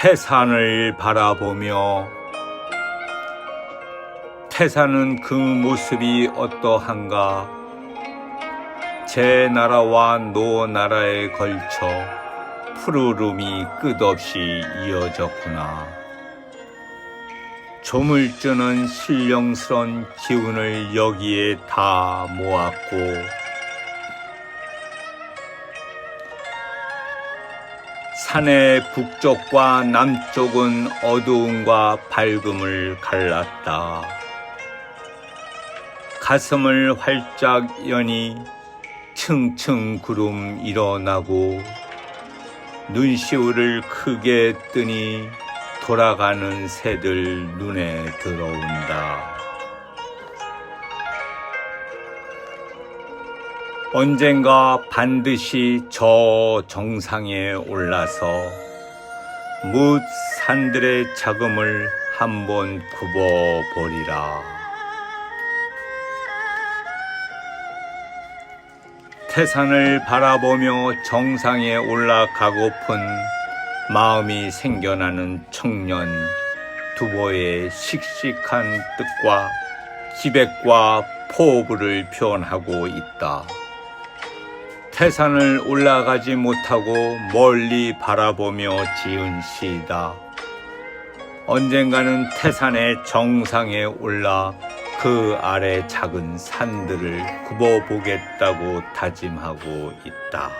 태산을 바라보며 태산은 그 모습이 어떠한가 제 나라와 노 나라에 걸쳐 푸르름이 끝없이 이어졌구나. 조물주는 신령스런 기운을 여기에 다 모았고 산의 북쪽과 남쪽은 어두움과 밝음을 갈랐다. 가슴을 활짝 여니 층층 구름 일어나고 눈시울을 크게 뜨니 돌아가는 새들 눈에 들어온다. 언젠가 반드시 저 정상에 올라서 뭇 산들의 자금을 한번 굽어보리라. 태산을 바라보며 정상에 올라가고픈 마음이 생겨나는 청년 두보의 씩씩한 뜻과 기백과 포부를 표현하고 있다. 태산을 올라가지 못하고 멀리 바라보며 지은 시이다. 언젠가는 태산의 정상에 올라 그 아래 작은 산들을 굽어보겠다고 다짐하고 있다.